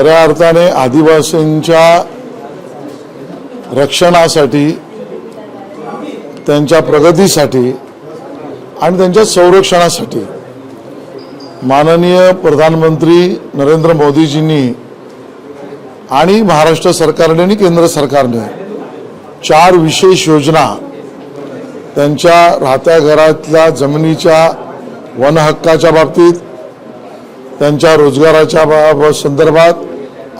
खऱ्या अर्थाने आदिवासींच्या रक्षणासाठी त्यांच्या प्रगतीसाठी आणि त्यांच्या संरक्षणासाठी माननीय प्रधानमंत्री नरेंद्र मोदीजींनी आणि महाराष्ट्र सरकारने आणि केंद्र सरकारने चार विशेष योजना त्यांच्या राहत्या घरातल्या जमिनीच्या वनहक्काच्या बाबतीत त्यांच्या रोजगाराच्या बा- संदर्भात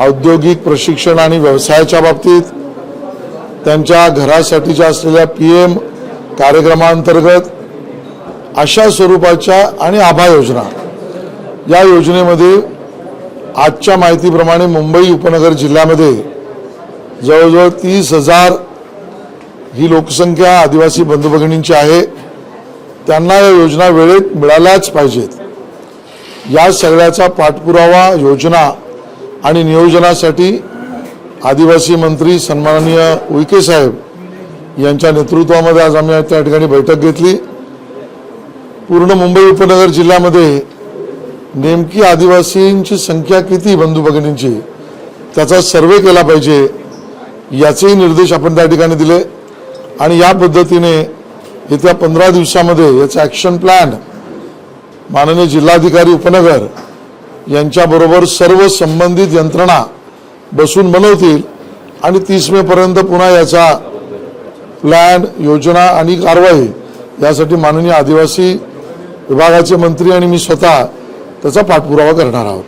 औद्योगिक प्रशिक्षण आणि व्यवसायाच्या बाबतीत त्यांच्या घरासाठीच्या असलेल्या पी एम कार्यक्रमांतर्गत अशा स्वरूपाच्या आणि आभा योजना या योजनेमध्ये आजच्या माहितीप्रमाणे मुंबई उपनगर जिल्ह्यामध्ये जवळजवळ तीस हजार ही लोकसंख्या आदिवासी बंधू भगिनींची आहे. त्यांना या योजना वेळेत मिळाल्याच पाहिजेत. या सगळ्याचा पाठपुरावा योजना आणि नियोजनासाठी आदिवासी मंत्री सन्माननीय उईके साहेब यांच्या नेतृत्वामध्ये आज आम्ही त्या ठिकाणी बैठक घेतली. पूर्ण मुंबई उपनगर जिल्ह्यामध्ये नेमकी आदिवासींची संख्या किती बंधू भगिनींची त्याचा सर्वे केला पाहिजे याचेही निर्देश आपण त्या ठिकाणी दिले. आणि या पद्धतीने येत्या पंधरा दिवसामध्ये याचा ॲक्शन प्लॅन माननीय जिल्हाधिकारी उपनगर यांच्याबरोबर सर्व संबंधित यंत्रणा बसून बनवतील आणि तीस मेपर्यंत पुन्हा याचा प्लॅन योजना आणि कारवाई यासाठी माननीय आदिवासी विभागाचे मंत्री आणि मी स्वतः त्याचा पाठपुरावा करणार आहोत.